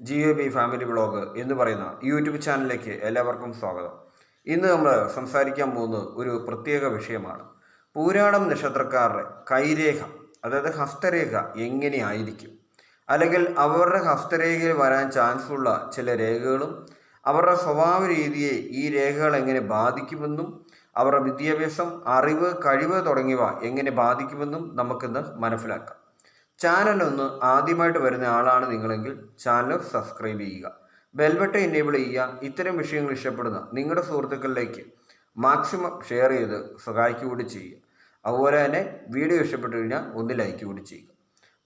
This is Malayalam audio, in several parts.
G O B family blog എന്ന് പറയുന്ന യൂട്യൂബ് ചാനലിലേക്ക് എല്ലാവർക്കും സ്വാഗതം. ഇന്ന് നമ്മൾ സംസാരിക്കാൻ പോകുന്നത് ഒരു പ്രത്യേക വിഷയമാണ്. പൂരാടം നക്ഷത്രക്കാരുടെ കൈരേഖ അതായത് ഹസ്തരേഖ എങ്ങനെയായിരിക്കും അല്ലെങ്കിൽ അവരുടെ ഹസ്തരേഖയിൽ വരാൻ ചാൻസ് ഉള്ള ചില രേഖകളും അവരുടെ സ്വഭാവ രീതിയെ ഈ രേഖകൾ എങ്ങനെ ബാധിക്കുമെന്നും അവരുടെ വിദ്യാഭ്യാസം അറിവ് കഴിവ് തുടങ്ങിയവ എങ്ങനെ ബാധിക്കുമെന്നും നമുക്കിന്ന് മനസ്സിലാക്കാം. ചാനൽ ഒന്ന് ആദ്യമായിട്ട് വരുന്ന ആളാണ് നിങ്ങളെങ്കിൽ ചാനൽ സബ്സ്ക്രൈബ് ചെയ്യുക. ബെൽബട്ടൺ എനേബിൾ ചെയ്യുക. ഇത്തരം വിഷയങ്ങൾ ഇഷ്ടപ്പെടുന്ന നിങ്ങളുടെ സുഹൃത്തുക്കളിലേക്ക് മാക്സിമം ഷെയർ ചെയ്ത് സഹായിക്കുക കൂടി ചെയ്യുക. അതുപോലെ തന്നെ വീഡിയോ ഇഷ്ടപ്പെട്ടു കഴിഞ്ഞാൽ ഒന്ന് ലൈക്ക് കൂടി ചെയ്യുക.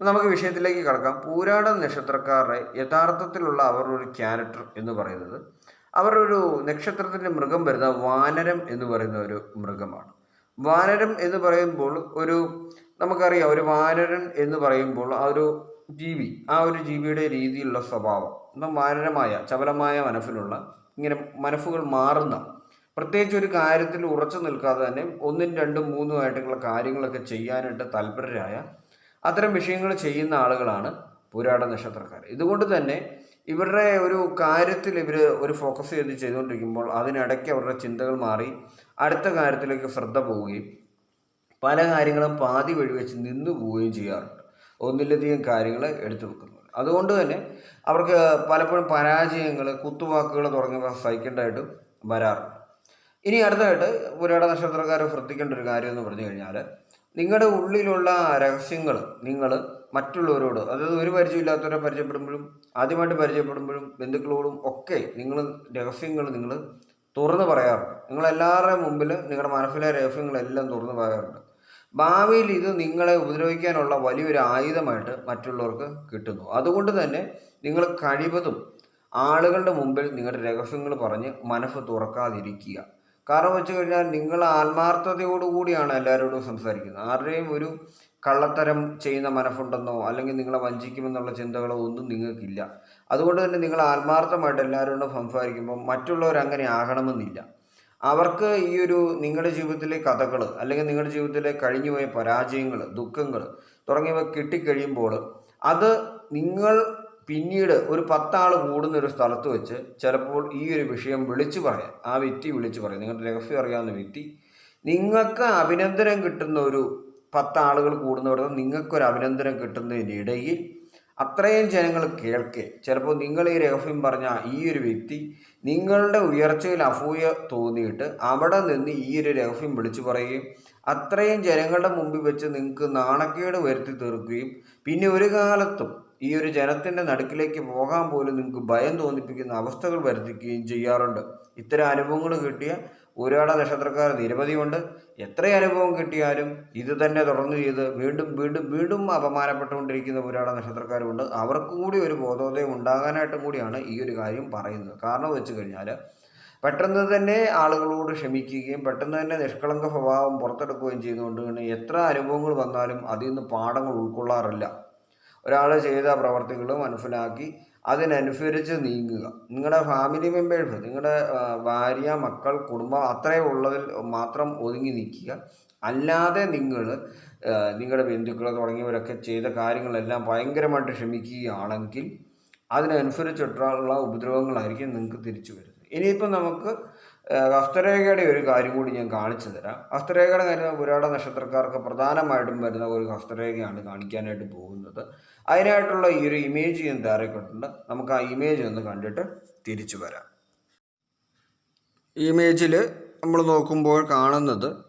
നമുക്ക് വിഷയത്തിലേക്ക് കടക്കാം. പൂരാട നക്ഷത്രക്കാരുടെ യഥാർത്ഥത്തിലുള്ള അവരുടെ ഒരു ക്യാരക്ടർ എന്ന് പറയുന്നത് അവരുടെ ഒരു നക്ഷത്രത്തിന്റെ മൃഗം വരുന്ന വാനരം എന്ന് പറയുന്ന ഒരു മൃഗമാണ്. വാനരം എന്ന് പറയുമ്പോൾ ഒരു നമുക്കറിയാം ഒരു വാനരൻ എന്ന് പറയുമ്പോൾ ആ ഒരു ജീവി ആ ഒരു ജീവിയുടെ രീതിയിലുള്ള സ്വഭാവം എന്നാൽ വാനരമായ ചപലമായ മനസ്സിലുള്ള ഇങ്ങനെ മനസ്സുകൾ മാറുന്ന പ്രത്യേകിച്ച് ഒരു കാര്യത്തിൽ ഉറച്ചു നിൽക്കാതെ തന്നെ ഒന്നും രണ്ടും മൂന്നും ആയിട്ടുള്ള കാര്യങ്ങളൊക്കെ ചെയ്യാനായിട്ട് താല്പര്യരായ അത്തരം വിഷയങ്ങൾ ചെയ്യുന്ന ആളുകളാണ് പുരാട നക്ഷത്രക്കാർ. ഇതുകൊണ്ട് തന്നെ ഇവരുടെ ഒരു കാര്യത്തിൽ ഇവർ ഒരു ഫോക്കസ് ചെയ്ത് ചെയ്തുകൊണ്ടിരിക്കുമ്പോൾ അതിനിടയ്ക്ക് അവരുടെ ചിന്തകൾ മാറി അടുത്ത കാര്യത്തിലേക്ക് ശ്രദ്ധ പോവുകയും പല കാര്യങ്ങളും പാതി വഴി വെച്ച് നിന്നു പോവുകയും ചെയ്യാറുണ്ട്. ഒന്നിലധികം കാര്യങ്ങൾ എടുത്തു വെക്കുന്നു അതുകൊണ്ട് തന്നെ അവർക്ക് പലപ്പോഴും പരാജയങ്ങൾ കുത്തുവാക്കുകൾ തുടങ്ങിയവ സഹിക്കേണ്ടതായിട്ട് വരാറുണ്ട്. ഇനി അടുത്തതായിട്ട് പുരാട നക്ഷത്രക്കാർ ശ്രദ്ധിക്കേണ്ട ഒരു കാര്യം എന്ന് പറഞ്ഞു കഴിഞ്ഞാൽ നിങ്ങളുടെ ഉള്ളിലുള്ള രഹസ്യങ്ങൾ നിങ്ങൾ മറ്റുള്ളവരോട് അതായത് ഒരു പരിചയമില്ലാത്തവരെ പരിചയപ്പെടുമ്പോഴും ആദ്യമായിട്ട് പരിചയപ്പെടുമ്പോഴും ബന്ധുക്കളോടും ഒക്കെ നിങ്ങൾ രഹസ്യങ്ങൾ നിങ്ങൾ തുറന്നു പറയാറുണ്ട്. നിങ്ങൾ എല്ലാവരുടെയും മുമ്പിൽ നിങ്ങളുടെ മനസ്സിലെ രഹസ്യങ്ങളെല്ലാം തുറന്നു പറയാറുണ്ട്. ഭാവിയിൽ ഇത് നിങ്ങളെ ഉപദ്രവിക്കാനുള്ള വലിയൊരു ആയുധമായിട്ട് മറ്റുള്ളവർക്ക് കിട്ടുന്നു. അതുകൊണ്ട് തന്നെ നിങ്ങൾ കഴിവതും ആളുകളുടെ മുമ്പിൽ നിങ്ങളുടെ രഹസ്യങ്ങൾ പറഞ്ഞ് മനസ്സ് തുറക്കാതിരിക്കുക. കാരണം വെച്ച് കഴിഞ്ഞാൽ നിങ്ങൾ ആത്മാർത്ഥതയോടുകൂടിയാണ് എല്ലാവരോടും സംസാരിക്കുന്നത്. ആരുടെയും ഒരു കള്ളത്തരം ചെയ്യുന്ന മനസ്സുണ്ടെന്നോ അല്ലെങ്കിൽ നിങ്ങളെ വഞ്ചിക്കുമെന്നുള്ള ചിന്തകളോ ഒന്നും നിങ്ങൾക്കില്ല. അതുകൊണ്ട് തന്നെ നിങ്ങൾ ആത്മാർത്ഥമായിട്ട് എല്ലാവരോടും സംസാരിക്കുമ്പോൾ മറ്റുള്ളവർ അങ്ങനെ ആകണമെന്നില്ല. അവർക്ക് ഈ ഒരു നിങ്ങളുടെ ജീവിതത്തിലെ കഥകൾ അല്ലെങ്കിൽ നിങ്ങളുടെ ജീവിതത്തിലെ കഴിഞ്ഞുപോയ പരാജയങ്ങൾ ദുഃഖങ്ങൾ തുടങ്ങിയവ കിട്ടിക്കഴിയുമ്പോൾ അത് നിങ്ങൾ പിന്നീട് ഒരു പത്താൾ കൂടുന്ന ഒരു സ്ഥലത്ത് വെച്ച് ചിലപ്പോൾ ഈ ഒരു വിഷയം വിളിച്ചു പറയാം. ആ വ്യക്തി വിളിച്ചു പറയാം. നിങ്ങളുടെ രഹസ്യം അറിയാവുന്ന വ്യക്തി. നിങ്ങൾക്ക് അഭിനന്ദനം കിട്ടുന്ന ഒരു പത്താളുകൾ കൂടുന്നിടത്ത് നിങ്ങൾക്കൊരു അഭിനന്ദനം കിട്ടുന്നതിനിടയിൽ അത്രയും ജനങ്ങൾ കേൾക്കെ. ചിലപ്പോൾ നിങ്ങൾ ഈ രഹസ്യം പറഞ്ഞ ഈ ഒരു വ്യക്തി നിങ്ങളുടെ ഉയർച്ചയിൽ അഫൂയ തോന്നിയിട്ട് അവിടെ നിന്ന് ഈ ഒരു രഹസ്യം വിളിച്ചു പറയുകയും അത്രയും ജനങ്ങളുടെ മുമ്പിൽ വെച്ച് നിങ്ങൾക്ക് നാണക്കേട് വരുത്തി തീർക്കുകയും പിന്നെ ഒരു കാലത്തും ഈ ഒരു ജനത്തിന്റെ നടുക്കിലേക്ക് പോകാൻ പോലും നിങ്ങൾക്ക് ഭയം തോന്നിപ്പിക്കുന്ന അവസ്ഥകൾ വരുത്തിക്കുകയും ചെയ്യാറുണ്ട്. ഇത്തരം അനുഭവങ്ങൾ കിട്ടിയ ഒരാളെ നക്ഷത്രക്കാർ നിരവധിയുണ്ട്. എത്ര അനുഭവം കിട്ടിയാലും ഇത് തന്നെ തുടർന്ന് ചെയ്ത് വീണ്ടും വീണ്ടും വീണ്ടും അപമാനപ്പെട്ടുകൊണ്ടിരിക്കുന്ന പൂരാട നക്ഷത്രക്കാരുമുണ്ട് അവർക്കും കൂടി ഒരു ബോധോദയം ഉണ്ടാകാനായിട്ടും കൂടിയാണ് ഈ ഒരു കാര്യം പറയുന്നത്. കാരണം വെച്ച് കഴിഞ്ഞാൽ പെട്ടെന്ന് തന്നെ ആളുകളോട് ക്ഷമിക്കുകയും പെട്ടെന്ന് തന്നെ നിഷ്കളങ്ക സ്വഭാവം പുറത്തെടുക്കുകയും ചെയ്തുകൊണ്ട് തന്നെ എത്ര അനുഭവങ്ങൾ വന്നാലും അതിൽ നിന്ന് പാഠങ്ങൾ ഉൾക്കൊള്ളാറില്ല. ഒരാൾ ചെയ്ത പ്രവർത്തികൾ മനസ്സിലാക്കി അതിനനുസരിച്ച് നീങ്ങുക. നിങ്ങളുടെ ഫാമിലി മെമ്പേഴ്സ് നിങ്ങളുടെ ഭാര്യ മക്കൾ കുടുംബം അത്രയും ഉള്ളതിൽ മാത്രം ഒതുങ്ങി നിൽക്കുക. അല്ലാതെ നിങ്ങൾ നിങ്ങളുടെ ബന്ധുക്കൾ തുടങ്ങിയവരൊക്കെ ചെയ്ത കാര്യങ്ങളെല്ലാം ഭയങ്കരമായിട്ട് ക്ഷമിക്കുകയാണെങ്കിൽ അതിനനുസരിച്ചിട്ടുള്ള ഉപദ്രവങ്ങളായിരിക്കും നിങ്ങൾക്ക് തിരിച്ചു വരുന്നത്. ഇനിയിപ്പോൾ നമുക്ക് ഹസ്തരേഖയുടെ ഒരു കാര്യം കൂടി ഞാൻ കാണിച്ചു തരാം. ഹസ്തരേഖയുടെ കാര്യം പുരാട നക്ഷത്രക്കാർക്ക് പ്രധാനമായിട്ടും വരുന്ന ഒരു ഹസ്തരേഖയാണ് കാണിക്കാനായിട്ട് പോകുന്നത്. അതിനായിട്ടുള്ള ഈ ഒരു ഇമേജ് ഞാൻ തയ്യാറാക്കിയിട്ടുണ്ട്. നമുക്ക് ആ ഇമേജ് ഒന്ന് കണ്ടിട്ട് തിരിച്ചു വരാം. ഇമേജിൽ നമ്മൾ നോക്കുമ്പോൾ കാണുന്നത്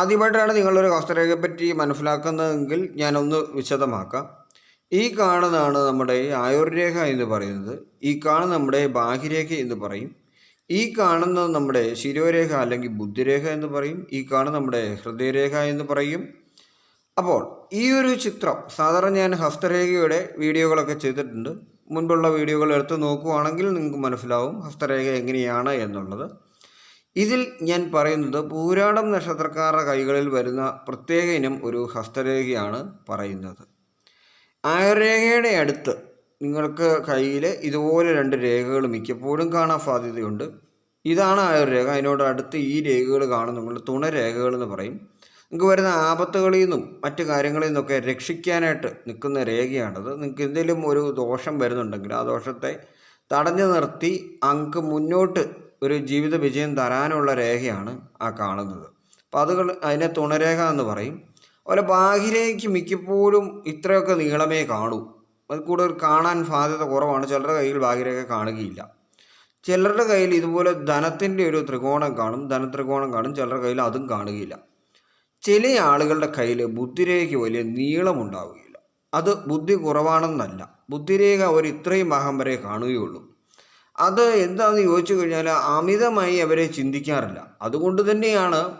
ആദ്യമായിട്ടാണ് നിങ്ങളൊരു ഹസ്തരേഖയെ പറ്റി മനസ്സിലാക്കുന്നതെങ്കിൽ ഞാനൊന്ന് വിശദമാക്കാം. ഈ കാണുന്നതാണ് നമ്മുടെ ആയുർരേഖ എന്ന് പറയുന്നത്. ഈ കാണുന്ന നമ്മുടെ ബാഹ്യരേഖ എന്ന് പറയും. ഈ കാണുന്നത് നമ്മുടെ ശിരോരേഖ അല്ലെങ്കിൽ ബുദ്ധിരേഖ എന്ന് പറയും. ഈ കാണുന്ന നമ്മുടെ ഹൃദയരേഖ എന്ന് പറയും. അപ്പോൾ ഈ ഒരു ചിത്രം സാധാരണ ഞാൻ ഹസ്തരേഖയുടെ വീഡിയോകളൊക്കെ ചെയ്തിട്ടുണ്ട്. മുൻപുള്ള വീഡിയോകൾ എടുത്ത് നോക്കുവാണെങ്കിൽ നിങ്ങൾക്ക് മനസ്സിലാവും ഹസ്തരേഖ എങ്ങനെയാണ് എന്നുള്ളത്. ഇതിൽ ഞാൻ പറയുന്നത് പൂരാടം നക്ഷത്രക്കാരുടെ കൈകളിൽ വരുന്ന പ്രത്യേക ഇനം ഒരു ഹസ്തരേഖയാണ് പറയുന്നത്. ആയുർരേഖയുടെ അടുത്ത് നിങ്ങൾക്ക് കയ്യിൽ ഇതുപോലെ രണ്ട് രേഖകൾ മിക്കപ്പോഴും കാണാൻ സാധ്യതയുണ്ട്. ഇതാണ് ആ ഒരു രേഖ. അതിനോട് അടുത്ത് ഈ രേഖകൾ കാണും നിങ്ങൾ തുണരേഖകൾ എന്ന് പറയും. നിങ്ങൾക്ക് വരുന്ന ആപത്തുകളിൽ നിന്നും മറ്റ് കാര്യങ്ങളിൽ നിന്നൊക്കെ രക്ഷിക്കാനായിട്ട് നിൽക്കുന്ന രേഖയാണത്. നിങ്ങൾക്ക് എന്തെങ്കിലും ഒരു ദോഷം വരുന്നുണ്ടെങ്കിൽ ആ ദോഷത്തെ തടഞ്ഞു നിർത്തി അങ്ങ് മുന്നോട്ട് ഒരു ജീവിത വിജയം തരാനുള്ള രേഖയാണ് ആ കാണുന്നത്. അപ്പോൾ അത് അതിനെ തുണരേഖ എന്ന് പറയും. അതുപോലെ ബാഹ്യരേഖയ്ക്ക് മിക്കപ്പോഴും ഇത്രയൊക്കെ നീളമേ കാണൂ. അത് കൂടുതൽ കാണാൻ സാധ്യത കുറവാണ്. ചിലരുടെ കയ്യിൽ ഭാഗ്യരേഖ കാണുകയില്ല. ചിലരുടെ കയ്യിൽ ഇതുപോലെ ധനത്തിന്റെ ഒരു ത്രികോണം കാണും ധനത്രികോണം കാണും ചിലരുടെ കയ്യിൽ അതും കാണുകയില്ല. ചില ആളുകളുടെ കയ്യിൽ ബുദ്ധിരേഖയ്ക്ക് വലിയ നീളമുണ്ടാവുകയില്ല അത് ബുദ്ധി കുറവാണെന്നല്ല. ബുദ്ധിരേഖ അവർ ഇത്രയും ഭാഗം വരെ കാണുകയുള്ളൂ. അത് എന്താണെന്ന് ചോദിച്ചു കഴിഞ്ഞാൽ അമിതമായി അവരെ ചിന്തിക്കാറില്ല. അതുകൊണ്ട് തന്നെയാണ്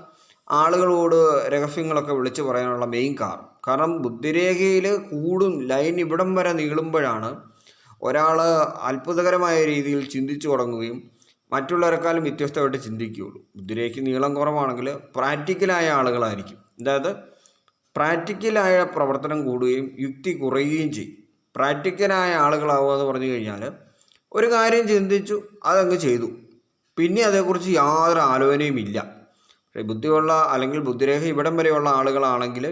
ആളുകളോട് രഹസ്യങ്ങളൊക്കെ വിളിച്ചു പറയാനുള്ള മെയിൻ കാരണം. കാരണം ബുദ്ധിരേഖയിൽ കൂടും ലൈൻ ഇവിടം വരെ നീളുമ്പോഴാണ് ഒരാൾ അത്ഭുതകരമായ രീതിയിൽ ചിന്തിച്ചു തുടങ്ങുകയും മറ്റുള്ളവരെക്കാളും വ്യത്യസ്തമായിട്ട് ചിന്തിക്കുകയുള്ളൂ. ബുദ്ധിരേഖയ്ക്ക് നീളം കുറവാണെങ്കിൽ പ്രാക്ടിക്കലായ ആളുകളായിരിക്കും. അതായത് പ്രാക്ടിക്കലായ പ്രവർത്തനം കൂടുകയും യുക്തി കുറയുകയും ചെയ്യും. പ്രാക്ടിക്കലായ ആളുകളാവുക എന്ന് പറഞ്ഞു കഴിഞ്ഞാൽ ഒരു കാര്യം ചിന്തിച്ചു അതങ്ങ് ചെയ്തു. പിന്നെ അതേക്കുറിച്ച് യാതൊരു ആലോചനയും ഇല്ല ബുദ്ധിയുള്ള അല്ലെങ്കിൽ ബുദ്ധിരേഖ ഇവിടം വരെയുള്ള ആളുകളാണെങ്കിൽ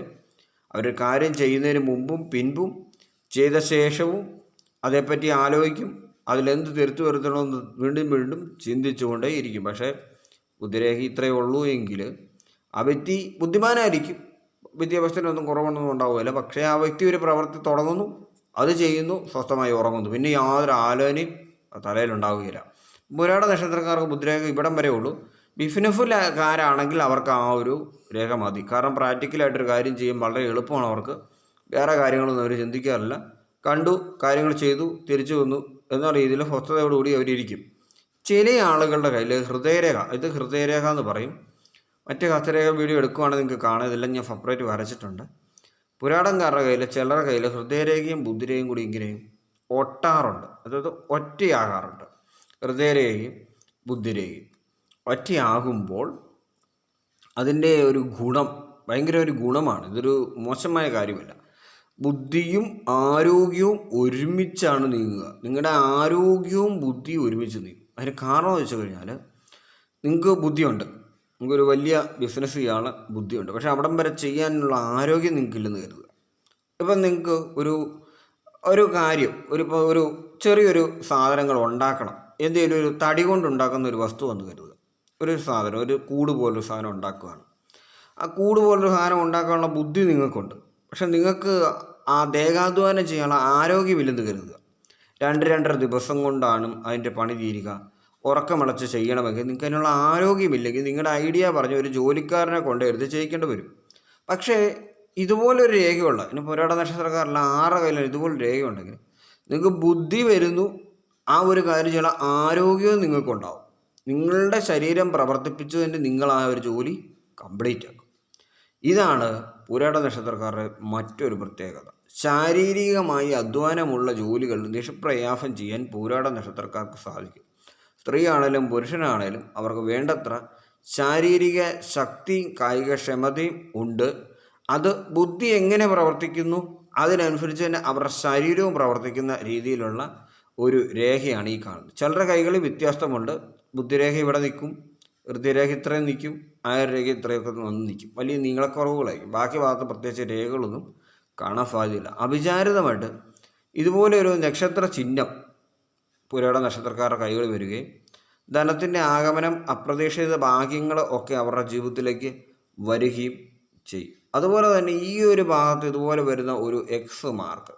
അവർ കാര്യം ചെയ്യുന്നതിന് മുമ്പും പിൻപും ചെയ്ത ശേഷവും അതേപ്പറ്റി ആലോചിക്കും. അതിലെന്ത് തിരുത്തു വരുത്തണമെന്ന് വീണ്ടും വീണ്ടും ചിന്തിച്ചുകൊണ്ടേ ഇരിക്കും. പക്ഷേ ബുദ്ധിരേഖ ഇത്രയേ ഉള്ളൂ എങ്കിൽ ആ വ്യക്തി ബുദ്ധിമാനായിരിക്കും. വിദ്യാഭ്യാസത്തിനൊന്നും കുറവൊന്നും ഉണ്ടാവുകയില്ല. പക്ഷേ ആ വ്യക്തി ഒരു പ്രവൃത്തി തുടങ്ങുന്നു അത് ചെയ്യുന്നു സ്വസ്ഥമായി ഉറങ്ങുന്നു. പിന്നെ യാതൊരു ആലോചനയും തലയിലുണ്ടാവുകയില്ല. പുരാട നക്ഷത്രക്കാർക്ക് ബുദ്ധിരേഖ ഇവിടം വരെ ഉള്ളൂ. ബിഫിനഫുകാരാണെങ്കിൽ അവർക്ക് ആ ഒരു രേഖ മതി. കാരണം പ്രാക്ടിക്കലായിട്ടൊരു കാര്യം ചെയ്യും വളരെ എളുപ്പമാണ് അവർക്ക്. വേറെ കാര്യങ്ങളൊന്നും അവർ ചിന്തിക്കാറില്ല. കണ്ടു കാര്യങ്ങൾ ചെയ്തു തിരിച്ചു വന്നു എന്ന രീതിയിൽ സ്വസ്ഥതയോടുകൂടി അവരിയ്ക്കും ചില ആളുകളുടെ കയ്യിൽ ഹൃദയരേഖ ഇത് ഹൃദയരേഖ എന്ന് പറയും. മറ്റ് ഹസ്തരേഖ വീഡിയോ എടുക്കുവാണെങ്കിൽ നിങ്ങൾക്ക് കാണാം. ഇതെല്ലാം ഞാൻ സെപ്പറേറ്റ് വരച്ചിട്ടുണ്ട്. പുരാടൻകാരുടെ കയ്യിൽ ചിലരുടെ കയ്യിൽ ഹൃദയരേഖയും ബുദ്ധിരേഖയും കൂടി ഇങ്ങനെയും ഒട്ടാറുണ്ട്. അതായത് ഒറ്റയാകാറുണ്ട്. ഹൃദയരേഖയും ബുദ്ധിരേഖയും. ഒറ്റയാകുമ്പോൾ അതിന്റെ ഒരു ഗുണം ഭയങ്കര ഒരു ഗുണമാണ്. ഇതൊരു മോശമായ കാര്യമല്ല. ബുദ്ധിയും ആരോഗ്യവും ഒരുമിച്ചാണ് നീങ്ങുക. നിങ്ങളുടെ ആരോഗ്യവും ബുദ്ധിയും ഒരുമിച്ച് നീങ്ങും. അതിന് കാരണം എന്ന് വെച്ച് കഴിഞ്ഞാൽ നിങ്ങൾക്ക് ബുദ്ധിയുണ്ട്. നിങ്ങൾക്കൊരു വലിയ ബിസിനസ് ചെയ്യാനുള്ള ബുദ്ധിയുണ്ട്. പക്ഷേ അവിടം വരെ ചെയ്യാനുള്ള ആരോഗ്യം നിങ്ങൾക്കില്ലെന്ന് കരുതുക. ഇപ്പം നിങ്ങൾക്ക് ഒരു ഒരു കാര്യം ഒരു ഇപ്പോൾ ഒരു ചെറിയൊരു സാധനങ്ങൾ ഉണ്ടാക്കണം. എന്തെങ്കിലും ഒരു തടി കൊണ്ടുണ്ടാക്കുന്ന ഒരു വസ്തു എന്ന് കരുതുക. ഒരു സാധനം ഒരു കൂട് പോലൊരു സാധനം ഉണ്ടാക്കുകയാണ് ആ കൂട് പോലൊരു സാധനം ഉണ്ടാക്കാനുള്ള ബുദ്ധി നിങ്ങൾക്കുണ്ട്. പക്ഷെ നിങ്ങൾക്ക് ആ ദേഹാധ്വാനം ചെയ്യാനുള്ള ആരോഗ്യമില്ലെന്ന് കരുതുക. രണ്ട് രണ്ടര ദിവസം കൊണ്ടാണ് അതിന്റെ പണി തീരുക. ഉറക്കമടച്ച് ചെയ്യണമെങ്കിൽ നിങ്ങൾക്ക് അതിനുള്ള ആരോഗ്യമില്ലെങ്കിൽ നിങ്ങളുടെ ഐഡിയ പറഞ്ഞ് ഒരു ജോലിക്കാരനെ കൊണ്ട് എടുത്ത് ചെയ്യിക്കേണ്ടി വരും. പക്ഷേ ഇതുപോലൊരു രേഖയുള്ള ഇനി പുരാട നക്ഷത്രക്കാരിൽ ആറ് കയ്യിലും ഇതുപോലൊരു രേഖയുണ്ടെങ്കിൽ നിങ്ങൾക്ക് ബുദ്ധി വരുന്നു ആ ഒരു കാര്യം ചെയ്യാനുള്ള ആരോഗ്യവും നിങ്ങൾക്കുണ്ടാവും. നിങ്ങളുടെ ശരീരം പ്രവർത്തിപ്പിച്ചതിന്റെ നിങ്ങൾ ആ ഒരു ജോലി കംപ്ലീറ്റ് ആക്കും. ഇതാണ് പുരാട നക്ഷത്രക്കാരുടെ മറ്റൊരു പ്രത്യേകത. ശാരീരികമായി അധ്വാനമുള്ള ജോലികൾ നിഷ്പ്രയാസം ചെയ്യാൻ പൂരാട നക്ഷത്രക്കാർക്ക് സാധിക്കും. സ്ത്രീയാണേലും പുരുഷനാണേലും അവർക്ക് വേണ്ടത്ര ശാരീരിക ശക്തിയും കായികക്ഷമതയും ഉണ്ട്. അത് ബുദ്ധി എങ്ങനെ പ്രവർത്തിക്കുന്നു? അതിനനുസരിച്ച് തന്നെ അവരുടെ ശരീരവും പ്രവർത്തിക്കുന്ന രീതിയിലുള്ള ഒരു രേഖയാണ് ഈ കാണുന്നത്. ചിലരുടെ കൈകളിൽ വ്യത്യാസമുണ്ട്. ബുദ്ധിരേഖ ഇവിടെ നിൽക്കും ഹൃദയരേഖ ഇത്രയും നിൽക്കും ആയുർരേഖ ഇത്രയൊക്കെ വന്ന് നിൽക്കും. വലിയ നീളക്കുറവുകളായിരിക്കും. ബാക്കി ഭാഗത്ത് പ്രത്യേകിച്ച് രേഖകളൊന്നും കാണാൻ സാധ്യതയില്ല. അവിചാരിതമായിട്ട് ഇതുപോലെ ഒരു നക്ഷത്ര ചിഹ്നം പുരയുടെ നക്ഷത്രക്കാരുടെ കൈകൾ വരികയും ധനത്തിന്റെ ആഗമനം അപ്രതീക്ഷിത ഭാഗ്യങ്ങൾ ഒക്കെ അവരുടെ ജീവിതത്തിലേക്ക് വരികയും ചെയ്യും. അതുപോലെ തന്നെ ഈ ഒരു ഭാഗത്ത് ഇതുപോലെ വരുന്ന ഒരു എക്സ് മാർക്ക്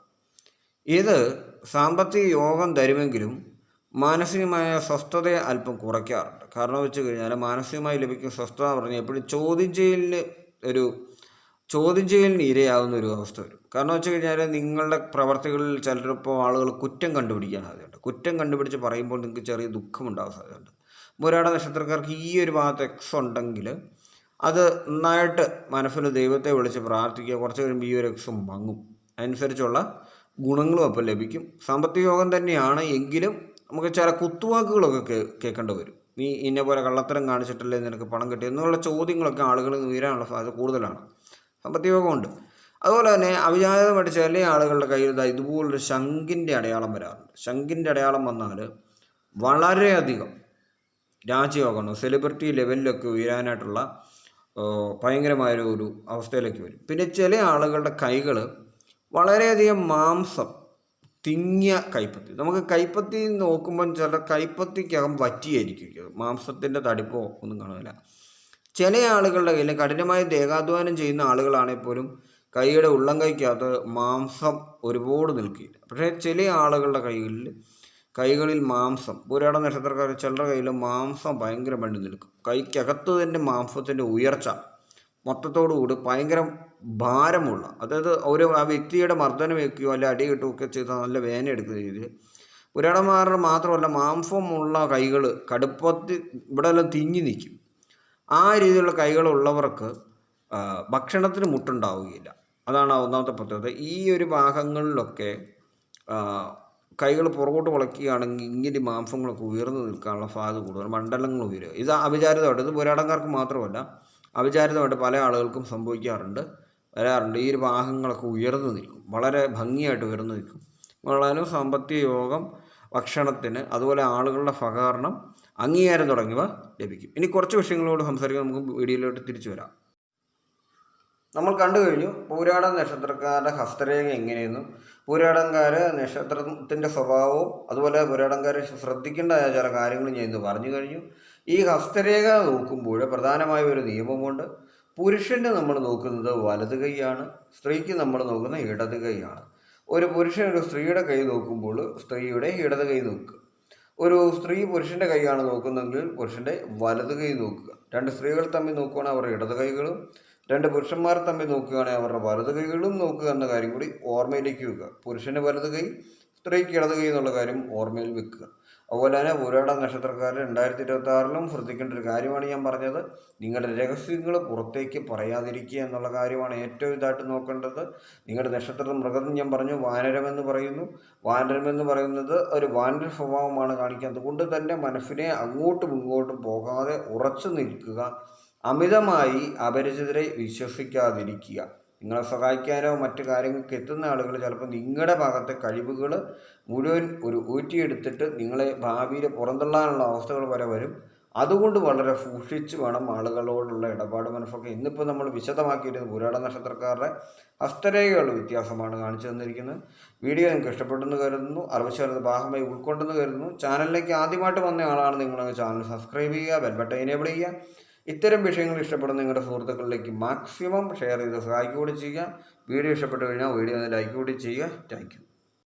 ഇത് സാമ്പത്തിക യോഗം തരുമെങ്കിലും മാനസികമായ സ്വസ്ഥതയെ അല്പം കുറയ്ക്കാറുണ്ട്. കാരണം വെച്ച് കഴിഞ്ഞാൽ മാനസികമായി ലഭിക്കുന്ന സ്വസ്ഥത എന്ന് പറഞ്ഞാൽ എപ്പോഴും ചോദ്യം ചെയ്യലിന് ഒരു ചോദ്യം ചെയ്യലിന് ഇരയാവുന്ന ഒരു അവസ്ഥ വരും. കാരണം വെച്ച് കഴിഞ്ഞാൽ നിങ്ങളുടെ പ്രവർത്തികളിൽ ചിലരിപ്പോൾ ആളുകൾ കുറ്റം കണ്ടുപിടിക്കാൻ സാധ്യതയുണ്ട്. കുറ്റം കണ്ടുപിടിച്ച് പറയുമ്പോൾ നിങ്ങൾക്ക് ചെറിയ ദുഃഖമുണ്ടാകാൻ സാധ്യതയുണ്ട്. മുരാട നക്ഷത്രക്കാർക്ക് ഈ ഒരു ഭാഗത്ത് എക്സ് ഉണ്ടെങ്കിൽ അത് നന്നായിട്ട് മനസ്സിൽ ദൈവത്തെ വിളിച്ച് പ്രാർത്ഥിക്കുക. കുറച്ച് കഴിയുമ്പോൾ ഈ ഒരു എക്സും മങ്ങും. അതനുസരിച്ചുള്ള ഗുണങ്ങളും അപ്പോൾ ലഭിക്കും. സാമ്പത്തിക യോഗം തന്നെയാണ് എങ്കിലും നമുക്ക് ചില കുത്തുവാക്കുകളൊക്കെ കേ കേൾക്കേണ്ടി വരും. നീ ഇന്ന പോലെ കള്ളത്തരം കാണിച്ചിട്ടല്ലേ നിനക്ക് പണം കിട്ടി എന്നുള്ള ചോദ്യങ്ങളൊക്കെ നിന്ന് ഉയരാനുള്ള സാധ്യത കൂടുതലാണ്. സാമ്പത്തിക യോഗമുണ്ട് അതുപോലെ തന്നെ അവിചാരിതമായിട്ട് ചില ആളുകളുടെ കയ്യിൽ ഇതാ ഇതുപോലൊരു ശംഖിന്റെ അടയാളം വരാറുണ്ട്. ശംഖിന്റെ അടയാളം വന്നാൽ വളരെയധികം രാജ്യമാകണം സെലിബ്രിറ്റി ലെവലിലൊക്കെ ഉയരാനായിട്ടുള്ള ഭയങ്കരമായ ഒരു അവസ്ഥയിലേക്ക് വരും. പിന്നെ ചില ആളുകളുടെ കൈകൾ വളരെയധികം മാംസം തിങ്ങിയ കൈപ്പത്തി. നമുക്ക് കൈപ്പത്തി നോക്കുമ്പം ചില കൈപ്പത്തിക്കകം വറ്റിയായിരിക്കും. മാംസത്തിന്റെ തടിപ്പോ ഒന്നും കാണില്ല ചില ആളുകളുടെ കയ്യിൽ കഠിനമായ ദേഹാധ്വാനം ചെയ്യുന്ന ആളുകളാണെങ്കിൽ പോലും കൈയുടെ ഉള്ളം കൈക്കകത്ത് മാംസം ഒരുപാട് നിൽക്കില്ല. പക്ഷേ ചില ആളുകളുടെ കൈകളിൽ കൈകളിൽ മാംസം പുരാട നക്ഷത്രക്കാർ ചിലരുടെ കയ്യിൽ മാംസം ഭയങ്കര വണ്ടി നിൽക്കും. കൈക്കകത്ത് തന്നെ മാംസത്തിന്റെ ഉയർച്ച മൊത്തത്തോടുകൂടി ഭയങ്കര ഭാരമുള്ള അതായത് ഒരു ആ വ്യക്തിയുടെ മർദ്ദനം വയ്ക്കുകയോ അല്ലെ അടി കിട്ടുകയൊക്കെ ചെയ്ത നല്ല വേന എടുക്കുന്ന രീതിയിൽ. പുരാടന്മാരുടെ മാത്രമല്ല മാംസമുള്ള കൈകൾ കടുപ്പത്തിൽ ഇവിടെ എല്ലാം തിങ്ങി നിൽക്കും. ആ രീതിയിലുള്ള കൈകളുള്ളവർക്ക് ഭക്ഷണത്തിന് മുട്ടുണ്ടാവുകയില്ല. അതാണ് ഒന്നാമത്തെ പ്രത്യേകത. ഈ ഒരു ഭാഗങ്ങളിലൊക്കെ കൈകൾ പുറകോട്ട് വളയ്ക്കുകയാണെങ്കിൽ ഇങ്ങനെ മാംസങ്ങളൊക്കെ ഉയർന്നു നിൽക്കാനുള്ള സാധ്യത കൂടുതൽ മണ്ഡലങ്ങൾ ഉയരുക. ഇത് അവിചാരിതമായിട്ട് ഇത് പുരാടന്മാർക്ക് മാത്രമല്ല അവിചാരിതമായിട്ട് പല ആളുകൾക്കും സംഭവിക്കാറുണ്ട്. വരാറുണ്ട്. ഈ ഒരു ഭാഗങ്ങളൊക്കെ ഉയർന്നു നിൽക്കും. വളരെ ഭംഗിയായിട്ട് ഉയർന്നു നിൽക്കും. വളരെ സാമ്പത്തിക യോഗം ഭക്ഷണത്തിന് അതുപോലെ ആളുകളുടെ സഹകരണം അംഗീകാരം തുടങ്ങിയവ ലഭിക്കും. ഇനി കുറച്ച് വിഷയങ്ങളോട് സംസാരിക്കാൻ നമുക്ക് വീഡിയോയിലോട്ട് തിരിച്ചു വരാം. നമ്മൾ കണ്ടു കഴിഞ്ഞു പൂരാട നക്ഷത്രക്കാരുടെ ഹസ്തരേഖ എങ്ങനെയെന്നും പൂരാടംകാർ നക്ഷത്രത്തിന്റെ സ്വഭാവവും അതുപോലെ പൂരാടംകാർ ശ്രദ്ധിക്കേണ്ട ചില കാര്യങ്ങളും ഞാൻ ഇന്ന് പറഞ്ഞു കഴിഞ്ഞു. ഈ ഹസ്തരേഖ നോക്കുമ്പോൾ പ്രധാനമായ ഒരു നിയമമുണ്ട്. പുരുഷന് നമ്മൾ നോക്കുന്നത് വലത് കൈയാണ് സ്ത്രീക്ക് നമ്മൾ നോക്കുന്നത് ഇടത് കൈയാണ്. ഒരു പുരുഷൻ ഒരു സ്ത്രീയുടെ കൈ നോക്കുമ്പോൾ സ്ത്രീയുടെ ഇടത് കൈ നോക്കുക. ഒരു സ്ത്രീ പുരുഷന്റെ കൈയാണ് നോക്കുന്നതെങ്കിൽ പുരുഷന്റെ വലത് കൈ നോക്കുക. രണ്ട് സ്ത്രീകൾ തമ്മിൽ നോക്കുകയാണെങ്കിൽ അവരുടെ ഇടത് കൈകളും രണ്ട് പുരുഷന്മാർ തമ്മിൽ നോക്കുകയാണെങ്കിൽ അവരുടെ വലത് കൈകളും നോക്കുക എന്ന കാര്യം കൂടി ഓർമ്മയിലേക്ക് വെക്കുക. പുരുഷന് വലത് കൈ സ്ത്രീക്ക് ഇടത് കൈ എന്നുള്ള കാര്യം ഓർമ്മയിൽ വെക്കുക. അതുപോലെ തന്നെ പുരാട നക്ഷത്രക്കാർ രണ്ടായിരത്തി ഇരുപത്തി ആറിലും ശ്രദ്ധിക്കേണ്ട ഒരു കാര്യമാണ് ഞാൻ പറഞ്ഞത്. നിങ്ങളുടെ രഹസ്യങ്ങൾ പുറത്തേക്ക് പറയാതിരിക്കുക എന്നുള്ള കാര്യമാണ് ഏറ്റവും ഇതായിട്ട് നോക്കേണ്ടത്. നിങ്ങളുടെ നക്ഷത്രം മൃഗം ഞാൻ പറഞ്ഞു വാനരമെന്ന് പറയുന്നു. വാനരമെന്ന് പറയുന്നത് ഒരു വാനര സ്വഭാവമാണ് കാണിക്കുന്നത് അതുകൊണ്ട് തന്നെ മനസ്സിനെ അങ്ങോട്ടും ഇങ്ങോട്ടും പോകാതെ ഉറച്ചു നിൽക്കുക. അമിതമായി അപരിചിതരെ വിശ്വസിക്കാതിരിക്കുക. നിങ്ങളെ സഹായിക്കാനോ മറ്റു കാര്യങ്ങൾക്ക് എത്തുന്ന ആളുകൾ ചിലപ്പോൾ നിങ്ങളുടെ ഭാഗത്തെ കഴിവുകൾ മുഴുവൻ ഒരു ഊറ്റിയെടുത്തിട്ട് നിങ്ങളെ ഭാവിയിൽ പുറന്തള്ളാനുള്ള അവസ്ഥകൾ വരെ വരും. അതുകൊണ്ട് വളരെ സൂക്ഷിച്ച് വേണം ആളുകളോടുള്ള ഇടപാട് മനസ്സൊക്കെ. ഇന്നിപ്പോൾ നമ്മൾ വിശദമാക്കിയിരുന്നത് പുരാട നക്ഷത്രക്കാരുടെ ഹസ്തരേഖകൾ വ്യത്യാസമാണ് കാണിച്ചു തന്നിരിക്കുന്നത്. വീഡിയോ നിങ്ങൾക്ക് ഇഷ്ടപ്പെട്ടെന്ന് കരുതുന്നു. അറിവ് ഭാഗമായി ഉൾക്കൊണ്ടെന്ന് കരുതുന്നു. ചാനലിലേക്ക് ആദ്യമായിട്ട് വന്ന ആളാണ് നിങ്ങൾ ചാനൽ സബ്സ്ക്രൈബ് ചെയ്യുക ബെൽബട്ടൺ എനേബിൾ ചെയ്യുക. ഇത്തരം വിഷയങ്ങൾ ഇഷ്ടപ്പെടുന്ന നിങ്ങളുടെ സുഹൃത്തുക്കളിലേക്ക് മാക്സിമം ഷെയർ ചെയ്ത് സഹായിക്കുക ചെയ്യുക. വീഡിയോ ഇഷ്ടപ്പെട്ടു കഴിഞ്ഞാൽ വീഡിയോ ഒന്ന് ലൈക്ക് കൂടി ചെയ്യുക. താങ്ക്